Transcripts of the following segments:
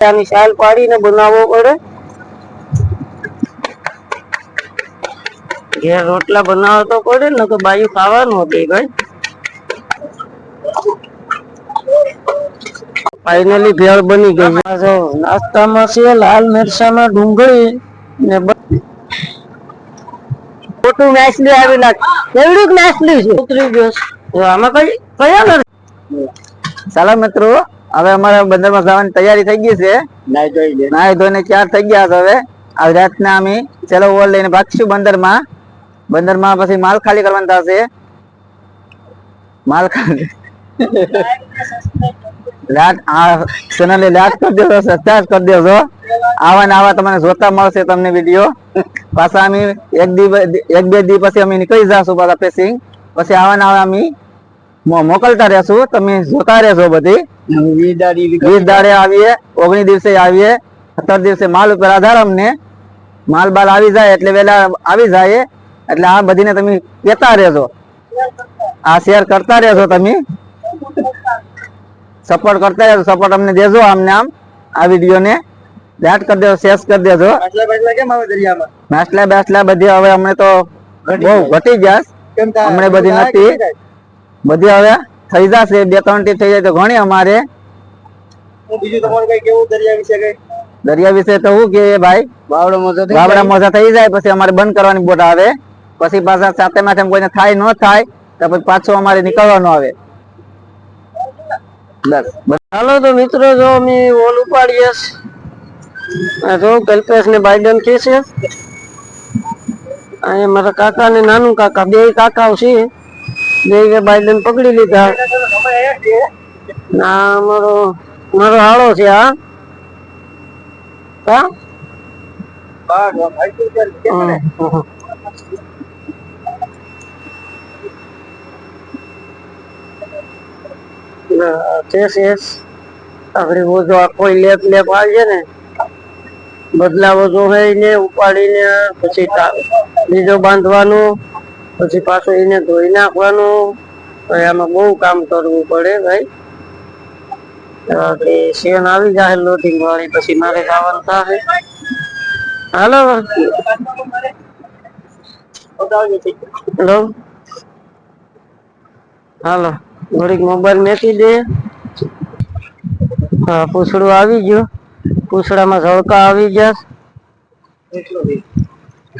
આની શાલ પાડીને બનાવવો પડે. ઘેર રોટલા બનાવો તો પડે ને તો બાયું ખાવાનું હતી ભાઈ. ફાઇનલી ભેળ બની ગઈ. જો નાસ્તામાં છે લાલ મરચાના ડુંગળી ને મોટું નાસલી આવી લાગ. કેવડુંક નાસલી છે? ઉતરી ગયો આમાં કઈ કયા ચાલો મિત્રો હવે અમારે બંદરમાં જવાની તૈયારી થઈ ગઈ છે. નાઈ ધોઈને ચાર થઈ ગયા હવે. આજ રાતના અમે ચલો ઓવર લઈને ભાગશું બંદરમાં બંદરમાં પછી માલ ખાલી કરવાનો થશે. માલ ખાલી. લાટ આ ચેનલ લાટ કરી દેજો સબસ્ક્રાઇબ કરી દેજો. આવા ને આવા તમને જોતા મળશે તમને વીડિયો પાછા અમે એક દી એક બે દી પછી અમે નીકળી જશું પાછા પેસિંગ પછી આવા ને આવા અમે મોકલતા રહેશું તમે જોતા રહેશો બધી. વીસ દાડે આવીએ ઓગણીસ દિવસે આવીએ સત્તર દિવસે માલ ઉપર આધાર અમને. માલ બાલ આવી જાય એટલે વેલા આવી જાય એટલે આ બધીને તમે કહેતા રહેશો આ શેર કરતા રહેશો તમે. સપોર્ટ કરતા રહેશો સપોર્ટ અમને દેજો આમને આમ આ વીડિયો ને કરી દેજો શેર કરી દેજો. નાસ્તા બેસલા બધી હવે અમને તો બહુ ઘટી ગયા. અમને બધી નથી. બધી હવે થઈ જશે. બે ત્રણ ટીપ થઈ જાય તો ઘણી અમારે. બીજું તમારું કઈ કેવું? દરિયા વિશે કઈ? દરિયા વિશે તો શું કે ભાઈ? બાવડો મોજો થઈ જાય. પછી અમારે બંધ કરવાની બોટ આવે. પછી પાછા સાતે માથે કોઈને થાય ન થાય તો પછી પાછું અમારે નીકળવાનું આવે. હાલો તો મિત્રો જો અમે ઓલ ઉપાડીએ જો કલ્પેશ ને બાઈડન કે છે. અહીંયા મારા કાકા ને નાનું કાકા બે કાકાઓ છે. બે બાઈડન પકડી લીધા. ના મારો મારો હાળો છે હા? હા? હમ, હમ. ના, બદલાવો જો ઉપાડીને પછી બીજો બાંધવાનું. પછી પાછું એને ધોઈ નાખવાનું. તો એમાં બહુ કામ કરવું પડે ભાઈ. તો તે શેન આવી જાય લોડિંગ વાળી, પછી મારે જવાનું થાય હાલો. હેલો. હાલો. ઘડીક મોબાઈલ મેકી દે. હા, પૂછડું આવી ગયું. પૂછડામાં ઝળકા આવી ગયા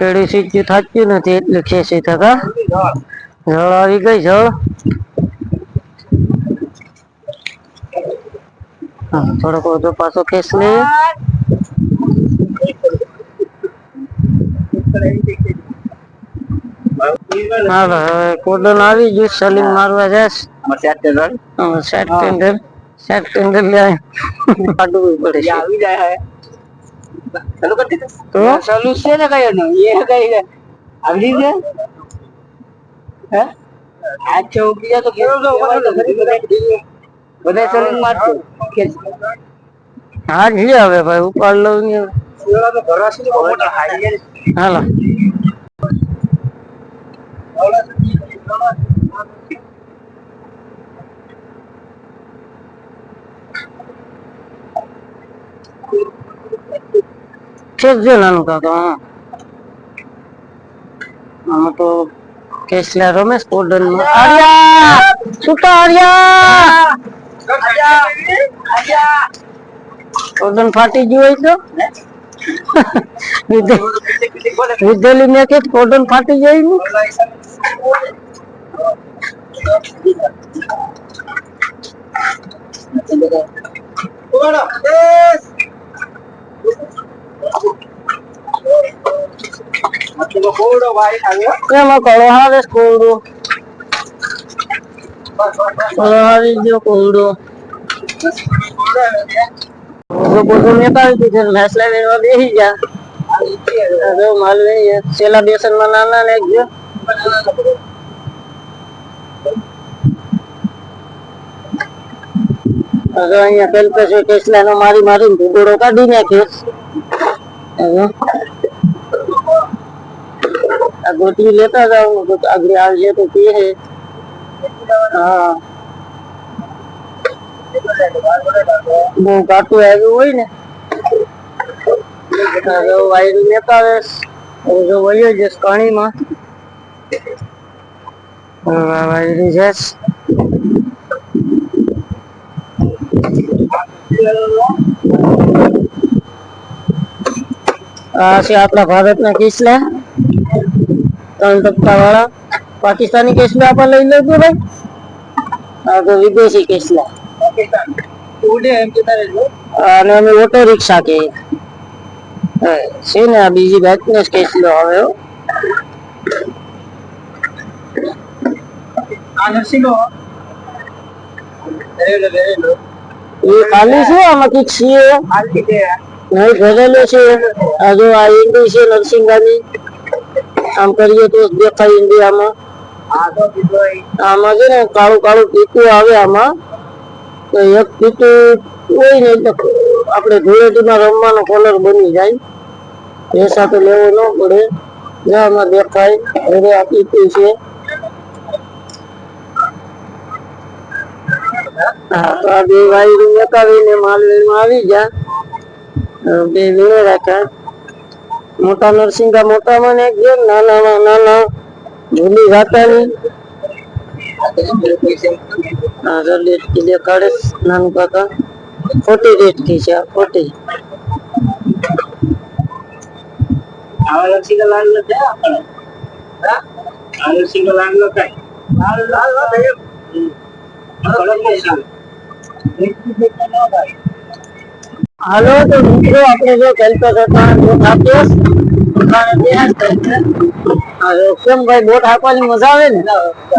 કેડી સીધી થાક્યું નથી એટલે ખેંચી થતા જળ આવી ગઈ જળ. થોડોક વધુ પાછો ખેંચ લઈએ હાલો હવે કોડન આવી ગયું સલીમ મારવા સેટ ટેન્ડર સેટ ટેન્ડર લે. આવી જાય. ચાલુ કરી દીધું? તો? ચાલુ છે ને કયો? એ કઈ આવડી છે હે? આ છે ઊભી તો કેવો જો બધા ચાલુ મારતો. હા જી હવે ભાઈ ઉપાડ લઉં ને હાલો છે. જ નાનું કાકા હા આમાં તો કેસલા રમેશ કોડનમાં આર્યા! છૂટા આર્યા! કોડન ફાટી ગયું હોય તો? વિધેલી ને કે કોડન ફાટી જાય ને? Bueno, કળો બેસનમાં નાના ને ગયો. અહીંયા પેલ છે કેસલા નો મારી મારી ભૂગોળો કાઢી નાખ્યો ગોટલી લેતા જાવ આગળ આવશે તો કે હા. બહુ કાટું આવ્યું હોય ને. વાયરું લેતા આવે જો વયો જશ પાણીમાં. જશ છે આપણા ભારતના કેસલા. ત્રણ ટપકા વાળા પાકિસ્તાની કેસલા આપણે લઈ લેતું ભાઈ. આ તો વિદેશી કેસલા. અને અમે ઓટો રિક્ષા કે. છે ને આ બીજી બેચને કેસલો હવે. એ ખાલી છે આમાં કંઈક છીએ નહીં ભરેલો છે આજે આ ઈંડી છે નરસિંહાની આમ કરીએ તો દેખાય ઈંડી આમાં છે ને કાળું કાળું પીતું આવે આમાં. એક પીતું હોય ને એટલે આપણે ધૂળેટીમાં રમવાનો કલર બની જાય. એ સાથે લેવો ન પડે. જે આમાં દેખાય, હવે આ પીતું છે. હા, તો આ બે બતાવીને એકાવીને માલવીમાં આવી ગયા. અ બે વીણે રાખ્યા મોટા નરસિંગા મોટામાં ને એક છે નાનામાં નાના ભૂલી જાતાની હા તો ડેટકી દેખાડે છે નાનું કાકા ખોટી ડેટકી છે આ ખોટી હાલો, તો મિત્રો, આપણે જો કેલ્ક્યુલેટર બોટ આપીએ કેમ ભાઈ બોટ આપવાની મજા આવે ને?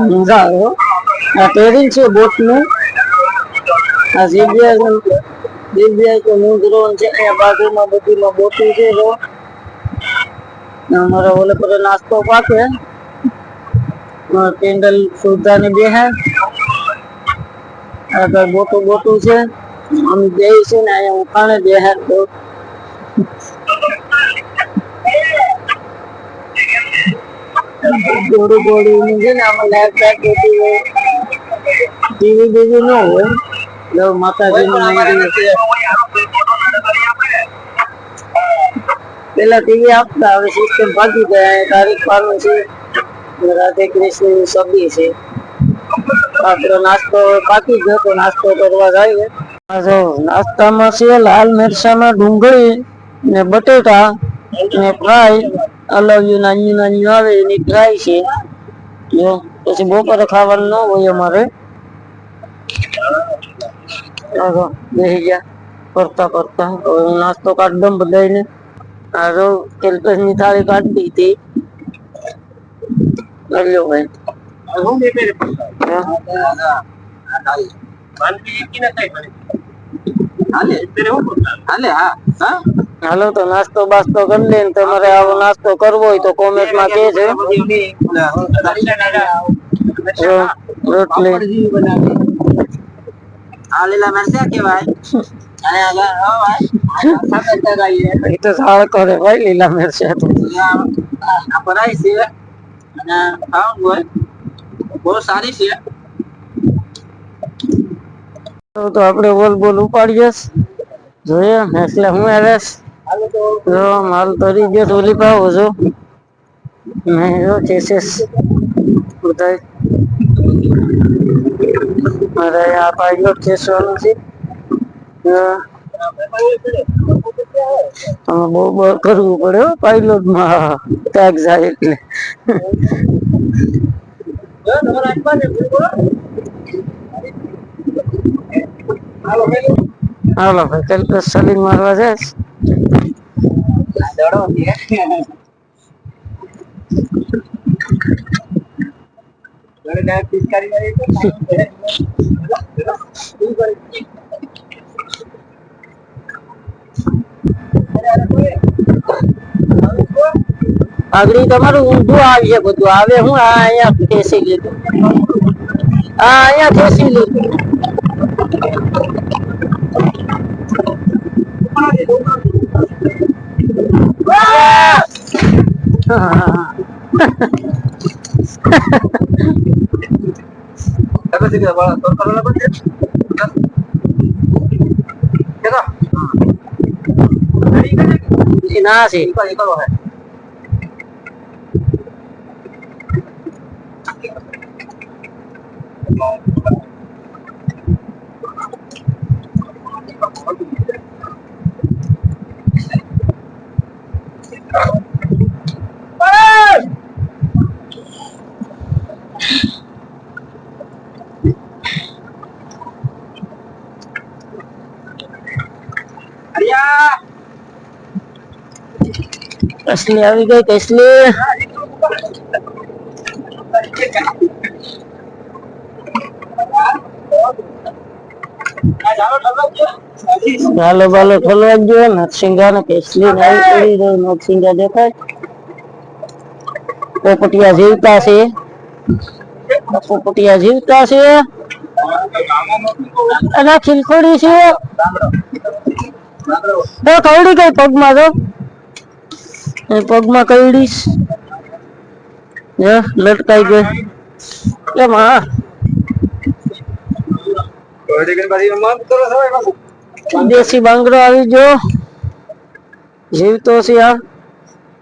મજા આવે આ ટેરિંગ છે બોટનું આ જીબીઆઈ સીબીઆઈ તો મુંદ્રો છે, અહીંયા બાજુમાં બધીમાં બોટું છે, જો. ને અમારા ઓલે પર નાસ્તો પાકે. કેન્ડલ સુધાને બે હે આ બોટું બોટું છે. અમે બે છે ને અહીંયા ઉખાણે બે હે તો ગોળું ગોળું નું છે ને આમાં લાઈફ ટાઈપ બધી હોય ટીવી બીવી ન હોય. એટલે માતાજી નું મંદિર. પેલા ટીવી આપતા હવે સિસ્ટમ ભાગી ગયા તારીખ પાનું છે. રાધે કૃષ્ણ સબી છે. આપણો નાસ્તો પાકી ગયો તો નાસ્તો કરવા જાય જો નાસ્તામાં છે લાલ મિરચામાં ડુંગળી ને બટેટા ને ફ્રાય યુ નાની નાની આવે એની ફ્રાય છે. જો પછી બપોરે ખાવાનું ન હોય અમારે. બેસી ગયા કરતા કરતા હવે હું નાસ્તો કાઢ દઉં બધાને આ જો કેલ્પસની થાળી કાઢી હતી. લ્યો ભાઈ. હાલો. તો નાસ્તો બાસ્તો કરી લે ને તમારે આવો નાસ્તો કરવો હોય તો કોમેન્ટમાં કે છે રોટલી એ તો સાળ કરે ભાઈ લીલા મિરચા તો. બહુ સારી છે. તો આપણે બોલ બોલ ઉપાડીએ જોઈએ એટલે હું આવે જો. માલ તરી ગયો ઓલી પાવો જો. મેં જો. ચેસીસ બધા મારે આ પાયલોટ ચેસવાનું છે. જો, બહુ બહુ કરવું પડે પાયલોટમાં ટેગ જાય એટલે. હાલો, ભાઈ કેલ્પસ સલિંગ મારવા છે આગળ તમારું ઊંધું આવશે બધું. આવે હું આ અહીંયા ખેસી લીધું. આ અહીંયા ખેસી લીધું હા. ના છે. કસલી આવી ગઈ કસલી ચાલો બાલો ખોલવા જ જોઈએ નરસિંગા ને કેસલી ને પડી રહ્યો નરસિંગા દેખાય. પોપટિયા જીવતા છે. પોપટિયા જીવતા છે. અને ખીલખોડી છે. તો કવડી ગઈ પગમાં તો એ પગમાં કરડીશ લટકાઈ ગઈ હા દેશી બાંગડો આવી ગયો. જીવતો છે આ.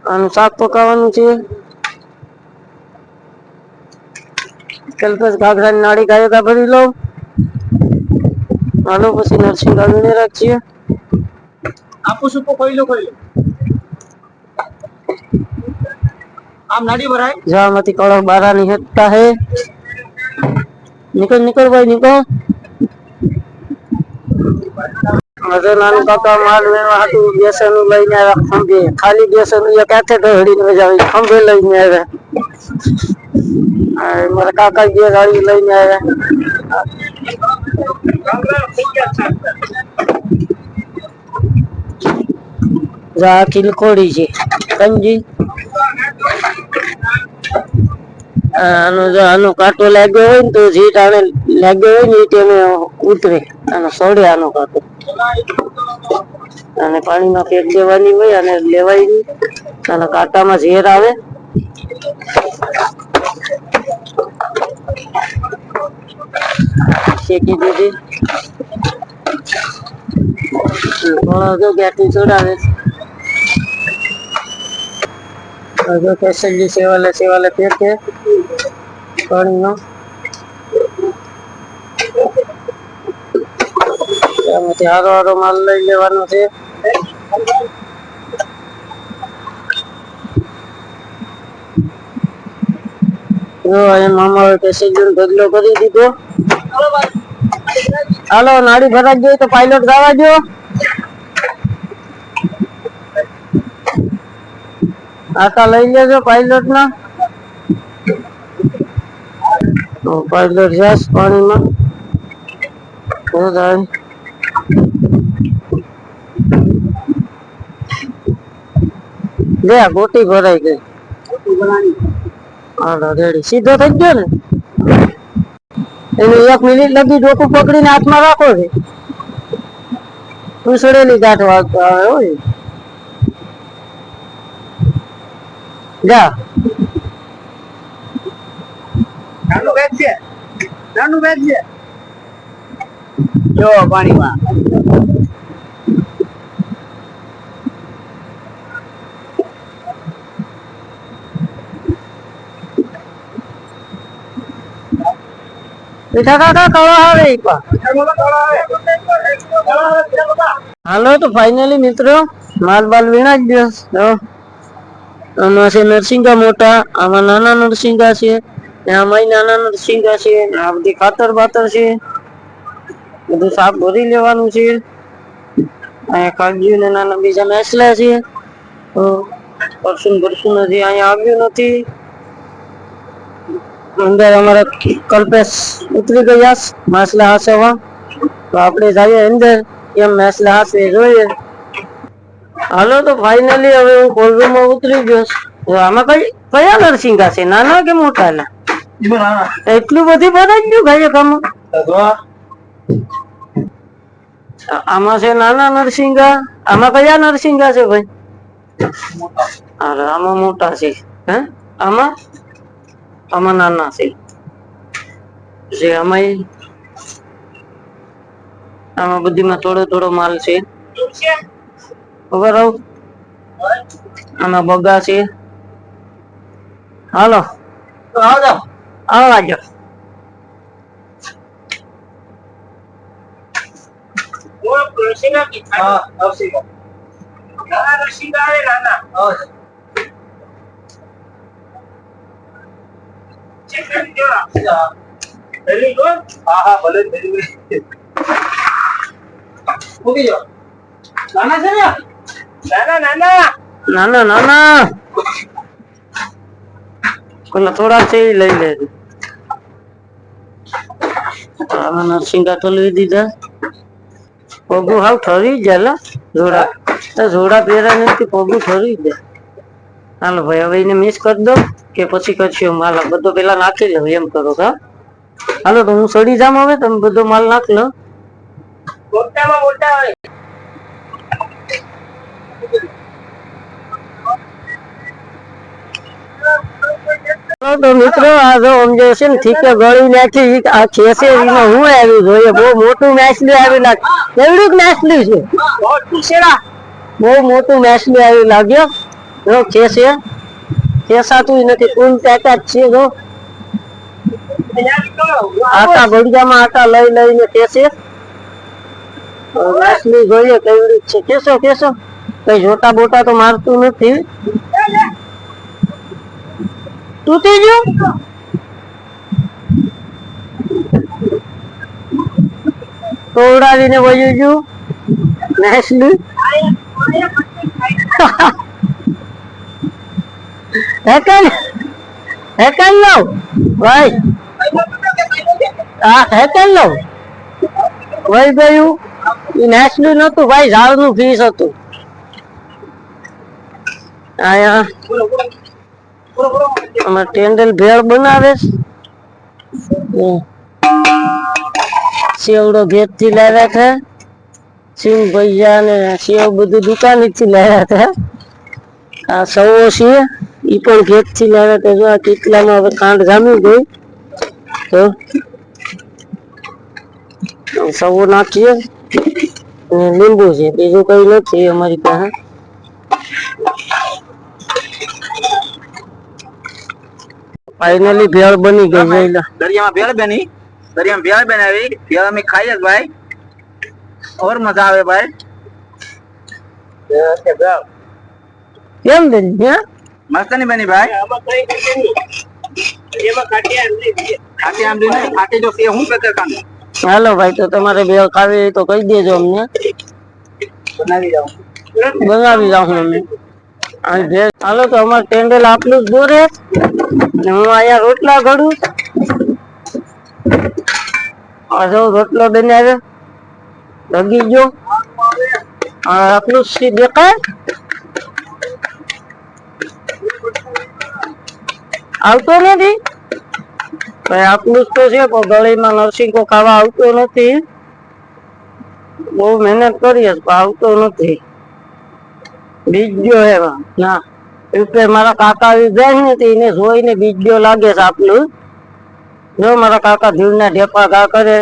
આનું શાક પકાવવાનું છે. કલ્પેશ ઘાઘરાની નાળી ગાયકા ભરી લઉં. હાલો પછી નરસિંહ ગાવીને રાખીએ. આપું સુપો કોઈ લો કોઈ લો. આમ નાડી ભરાય? જવામાંથી કળશ બારા નિહતતા હે. નીકળ નીકળ ભાઈ, નીકળ. હજુ નાનું કાકા માલ વેણવા હતું બેસન લઈને આવ્યા ખંભે. ખાલી બેસન ક્યાંથી ઢળીને વજાવી ખંભે લઈને આવ્યા. આ મારા કાકા બે ગાડી લઈને આવ્યા. જા ખીલખોડી છે. કંજી. આનો જો આનો કાંટો લાગ્યો હોય ને તો જે ટાણે લાગ્યો હોય ને એ ટાણે ઉતરે. આનો સોડે આનો કાંટો. અને પાણીમાં ફેંક દેવાની હોય અને લેવાય આના કાંટામાં ઝેર આવે. શેકી દીધી. થોડા જો ગેસની ચડાવે. હજુ કેસરજી સેવાલે સેવાલે ફેંકે પાણીનો? એમાંથી હારો હારો માલ લઈ લેવાનો છે. જો અહીં મામા પેસેન્જર બદલો કરી દીધો. હાલો, નાડી ભરાઈ જોઈએ તો પાયલોટ ગાવા દો આખા લઈ લેજો પાયલોટ ના? પાયલોટ જાસ પાણીમાં. તો થાય? લે ગોટી ભરાઈ ગઈ. હાલો રેડી. સીધો થઈ ગયો ને? એનું એક મિનિટ લગી ડોકું પકડીને હાથમાં રાખો છે. પૂછડેલી ગાંઠ વાગતો હોય જા નાનું બેગ છે નાનું બેગ છે જો પાણીમાં મીઠા કાકા કવા આવે ઈ પા હાલો તો ફાઇનલી મિત્રો માલ બાલ વીણા જ ગયો જો આમાં છે નરસિંગા મોટા, આમાં નાના નરસિંગા છે, ને આમાં નાના નરસિંગા છે, ને આ બધી ખાતર બાતર છે. બધું સાફ ભરી લેવાનું છે. અહીંયા કાગજી ને નાના બીજા મેસલા છે. તો પરસું ભરસું હજી અહીંયા આવ્યું નથી. અંદર અમારા કલ્પેશ ઉતરી ગયા માસલા માછલા હાસવા. તો આપણે જઈએ અંદર, એમ માછલા હાસવે જોઈએ. હાલો તો ફાઇનલી હવે હું કોલરૂમમાં ઉતરી ગયો. તો આમાં કઈ, કયા નરસિંગા છે? નાના કે મોટા એટલું બધી ભરાઈ ગયું ભાઈ કામ આમાં છે નાના નરસિંગા આમાં કયા નરસિંગા છે ભાઈ? અરે, આમાં મોટા છે. હે? આમાં? આમાં નાના છે. જે આમાં આમાં બધીમાં થોડો થોડો માલ છે. ખબર આવું આમાં બગા છે હાલો તો આવજો આવજો હા આવશે હા હા હા ભલે જ ભેરી મૂકી જાઓ નાના છે ને નાના નાના. કોના થોડા છે લઈ લે લેજો. સિંગા તો લઈ દીધા. પગુ હાવ ઠરી જાય જોડા તો જોડા પહેરા નથી પગુ ઠરી જાય હાલો ભાઈ હવે એને મિસ કરી દો કે પછી કરશું માલ બધો પેલા નાખી લો એમ કરો કા હાલો તો હું સડી જામ હવે તમે બધો માલ નાખ લો. તો મિત્રો, આ જો આમ જે છે ને, ઠીકે ગળી નાખી આ ખેસે એમાં હું આવી જોઈએ, બહુ મોટું મેસલી આવી લાગે, કેવડું મેસલી છે? બહુ મોટું મેસલી આવી લાગ્યો. જો ખેસે ખેસાતું નથી કુલ પેટા જ છે, જો. આટા ઘડિયામાં આટા લઈ લઈને ખેસે મેસલી જોઈએ, કેવડી છે? કેસો કેસો કઈ જોટા બોટા તો મારતું નથી. તૂટી ગયું? તોડાવીને વયું ગયું? નેસલી હેકન હેકન લો? ભાઈ. આ હેકન લો? વહી ગયું? ઈ નેસલી નતું ભાઈ, ઝાડનું ફીસ હતું. આયા અમાર ટેન્ડલ ભેળ બનાવે છે. હમ. સેવડો ભેજથી લાવ્યા હતા સિંગ ભૈયા ને સેવ બધું દુકાનથી લાવ્યા હતા આ સવો છે ઈ પણ ભેજથી લાવ્યા હતા જો આ કેટલામાં હવે ખાંડ જામી ગઈ તો સવો નાખીએ. અને લીંબુ છે. બીજું કઈ નથી અમારી પાસે. ફાઇનલી ભેળ બની ગઈ જોઈ લો દરિયામાં ભેળ બેની. દરિયામાં ભેળ બનાવી. ભેળ અમે ખાઈએ જ ભાઈ. ઓર મજા આવે ભાઈ. કેમ બેન હે? મસ્તની બની ભાઈ. ખાટી આંબલી નહીં ખાટી જો તે હું પેકે કામ હાલો ભાઈ તો તમારે ભેળ ખાવી હોય તો કહી દેજો અમને. બનાવી જાઉં. બનાવી જાઉં અમે અહીં ભેળ હાલો તો અમારે ટેન્ડલ આપલું જ દોરે ને હું અહીંયા રોટલા ઘડું. જો રોટલો બનાવ્યો લગી ગયો. આ આપલું સી દેખાય? આવતો નથી. આપણું તો છે, પણ ગળીમાં નરસિંગો ખાવા આવતો નથી. બહુ મહેનત કરીએ પણ આવતો નથી. બીજો એમાં. ના. એટલે મારા કાકા જાય ને એને જોઈને બીજો લાગે છે આપલું. જો મારા કાકા ધીરના ઢેપા ગા કરે.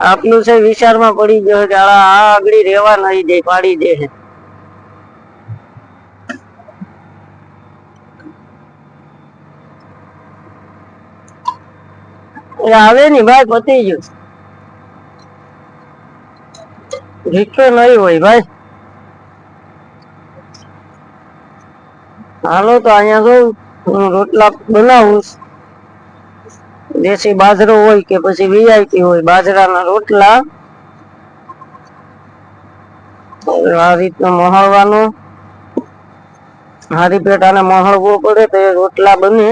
આપલું છે વિચારમાં પડી ગયો કે આ આગળ રેવા નહીં દે, પાડી દે આવે ની ભાઈ પતી ગયું. રીતો નહીં હોય ભાઈ. હાલો તો અહીંયા જો રોટલા બનાવું. દેશી બાજરો હોય કે પછી વીઆઈપી હોય, બાજરાના રોટલા. આ રીતનો મોહળવાનું. હારી પેટાને મોહળવો પડે તો એ રોટલા બને.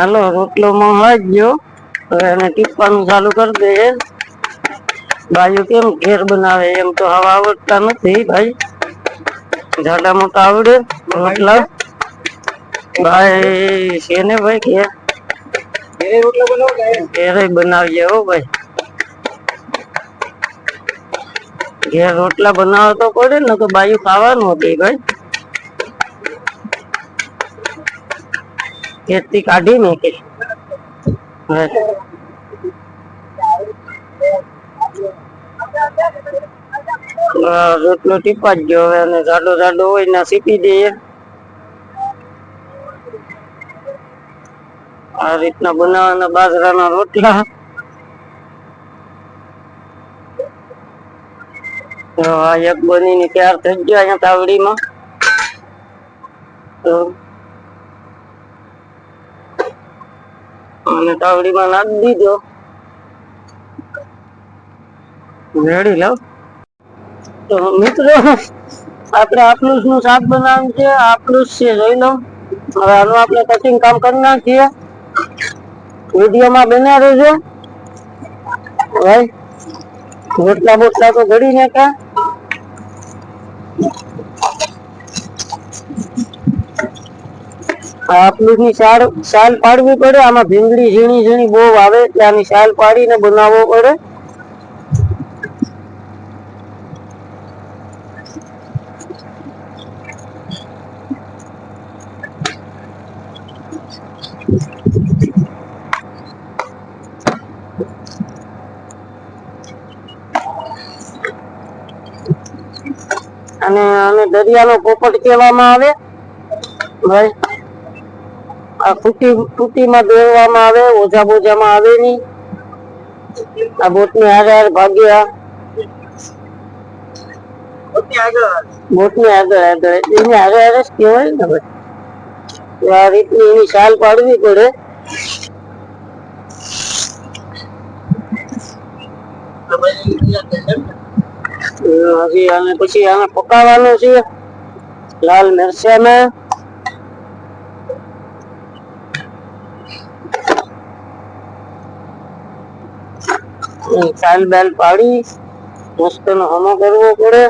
હાલો રોટલો ગયો હવે એને ટીપવાનું ચાલુ કરી દે. બાજુ કેમ ઘેર બનાવે એમ તો હવા આવડતા નથી ભાઈ. જાડા મોટા આવડે, રોટલા. ભાઈ છે ને ભાઈ ઘેરે. બનાવીએ હો ભાઈ. ઘેર રોટલા બનાવવા તો પડે ને તો બાયું ખાવાનું હતી ભાઈ. ખેતી કાઢી ને રોટલો ટીપા જ ગયો અને જાડો જાડો હોય ને સીપી દઈએ આ રીતના બનાવવાના બાજરાના રોટલા. આ એક બનીને તૈયાર થઈ ગયો અહીંયા તાવડીમાં. અને તાવડીમાં નાખી દીધો. રેડી લાવ. તો મિત્રો આપણે આટલું નું શાક બનાવવાનું છે આટલું જ છે જોઈ લો હવે આનું આપણે કટિંગ કામ કરી નાખીએ. વિડીયોમાં બન્યા રહેજો. ભાઈ રોટલા બોટલા તો ઘડી નાખ્યા. આપલું શાળ શાલ પાડવી પડે, આમાં ભીંગડી ઝીણી ઝીણી બહુ આવે, એટલે આની શાલ પાડીને બનાવવો પડે. અને આને દરિયાનો પોપટ કહેવામાં આવે. ભાઈ આ ફૂટી ફૂટીમાં દોરવામાં આવે ઓઝા બોજામાં આવે નહીં. આ બોટની હારે ભાગ્યા. બોટની આગળ આગળ એની આગળ આગળ કહેવાય ને હવે. આ રીતની એની શાલ પાડવી પડે. હજી આને પછી આને પકાવવાનું છે. લાલ મિરચામાં ચાલ બાલ પાડી મસ્ત નો હમો કરવો પડે.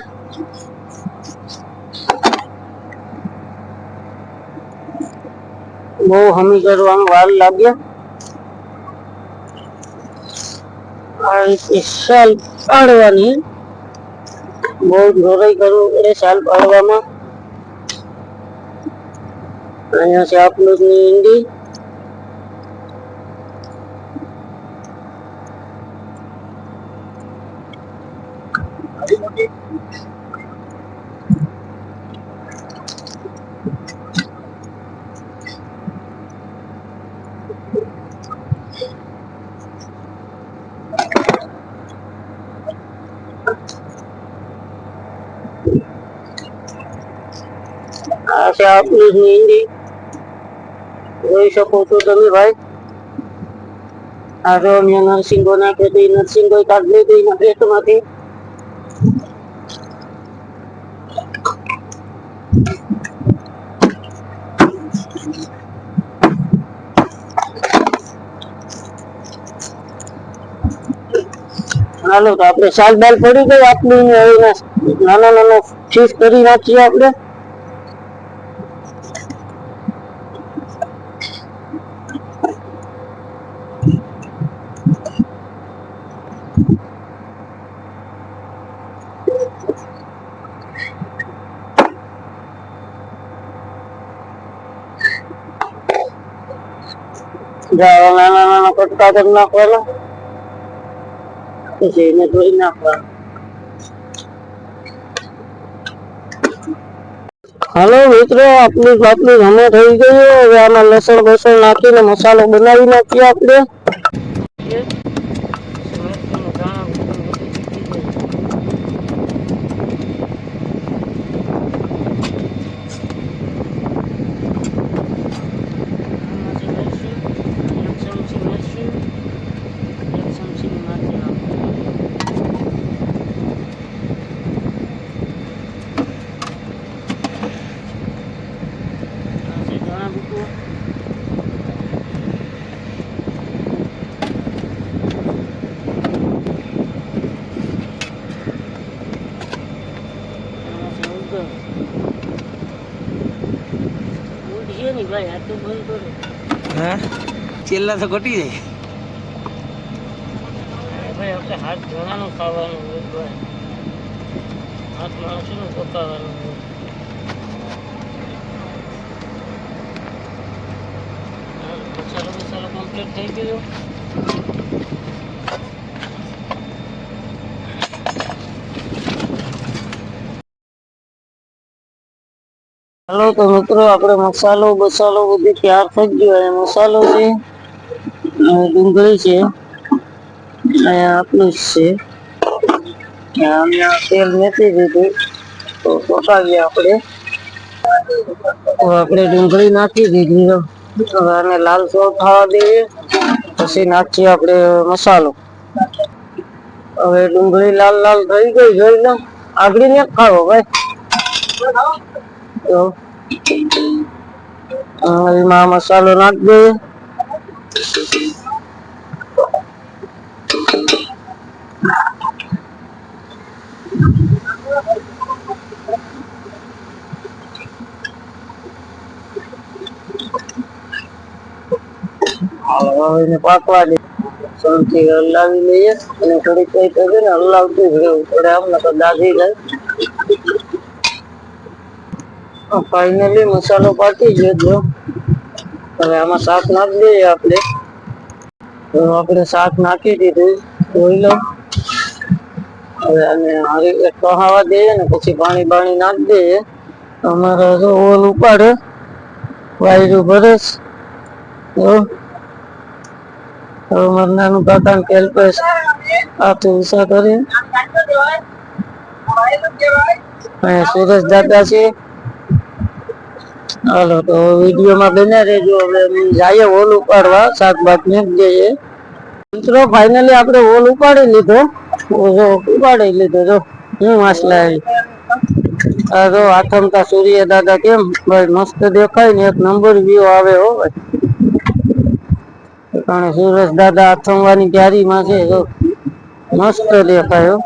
બહુ હમી કરવાનું વાર લાગ્યા આ રીતે શાલ પાડવાની. બહુ જોરાઈ કરવું પડે શાલ પાડવામાં. અહીંયા છે આપણું ની ઈંડી. આ છે આપણી જ ઈંડી જોઈ શકો છો તમે ભાઈ આ જો અહીંયા નરસિંગો નાખે તો એ નરસિંગો કાઢી લીધો એના પેટમાંથી હાલો તો આપણે શાક દાલ પડી ગઈ આપણી ને હવે એના નાના નાના ફીસ કરી નાખીએ આપણે જાઓ નાના નાના કટકા કરી નાખવાના પછી એને ધોઈ નાખવા હાલો મિત્રો આપણું આપણું હમે થઈ ગયું હવે આમાં લસણ બસણ નાખીને મસાલો બનાવી નાખીએ આપણે ભાઈ આ તો બંધ કરો હા છેલ્લા તો ઘટી જાય. ભાઈ આપણે હાથ ધોવાનું ખાવાનું હોય હાથમાં છે પકાવવાનું મસાલો મસાલો કમ્પ્લીટ થઈ ગયો. હાલો તો મિત્રો આપણે મસાલો બસાલો બધું તૈયાર થઈ ગયો. અને મસાલો છે ડુંગળી છે. આટલું જ છે. અને તેલ મેથી દીધું. તો પકાવીએ આપણે. આપણે ડુંગળી નાખી દીધી. હવે આને લાલ સોળ ખાવા દઈએ. પછી નાખીએ આપણે મસાલો. હવે ડુંગળી લાલ લાલ થઈ ગઈ. જોઈ લો. આગળ ને ખાવો ભાઈ. તો એમાં મસાલો નાખી દઈએ. હવે પાકવા દે શાંતિ હલાવી લઈએ અને થોડીક કઈ તો ને હલાવતું રહેવું પડે આમ તો દાઝી જાય. ફાઈનલી મસાલો પાકી ગયો હવે આમાં શાક નાખી દઈએ આપણે. તો આપણે શાક નાખી દીધું જોઈ લો હવે આને હારી કહાવા દઈએ ને પછી પાણી બાણી નાખી દઈએ. અમારા ઓલ ઉપાડે. વાયરું ભરસ તો હવે મારા નાનું કાકા આથી ઉષા કરે. અહીંયા સુરેશ દાદા છે. હાલો, તો વિડીયોમાં બને રહેજો. હવે જઈએ હોલ ઉપાડવા શાકભાત ને જઈએ મિત્રો ફાઇનલી આપણે હોલ ઉપાડી લીધો. ઉપાડી લીધો, જો. હું માછલા આવી આ જો, આથમતા સૂર્ય દાદા કેમ? ભાઈ, મસ્ત દેખાય ને, એક નંબર વ્યૂ આવે હો, ભાઈ. કારણ સુરેશ દાદા આથમવાની તૈયારીમાં છે જો મસ્ત દેખાય હો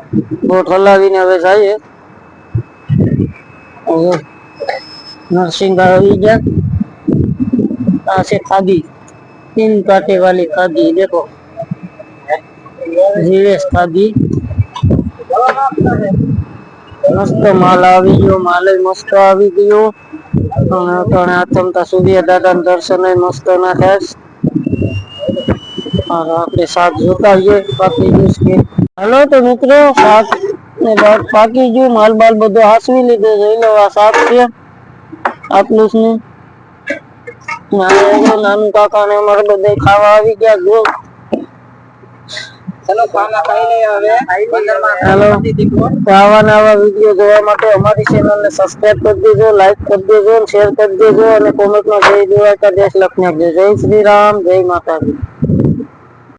બોટ હલાવીને હવે જઈએ હવે नरसिंह આવી ગયા આ છે ખાદી तीन कांटे वाली खादी देखो जीवेश खादी મસ્ત માલ આવી ગયો માલ મસ્ત આવી ગયો અને અટાણે આથમતા સૂર્ય દાદા દર્શન મસ્ત ના થાય અને આપણે શાક જોતા આવીએ પાકી ગયું છે હાલો તો મિત્રો શાક ને બાદ પાકી ગયું માલ બાલ બધો હાસવી લીધો જોઈ લો આ શાક છે આટલું જ નહીં નાનું નાનું કાકા ને અમારે બધા ખાવા આવી ગયા જો ચલો ખાના ખાઈ લઈએ હવે પંદરમાં હેલો તો આવા નવા વીડિયો જોવા માટે અમારી ચેનલ ને સબસ્ક્રાઇબ કરી દેજો લાઈક કરી દેજો શેર કરી દેજો અને કોમેન્ટમાં જય દ્વારકા દેશ લખી નાખજો જય શ્રી રામ જય માતાજી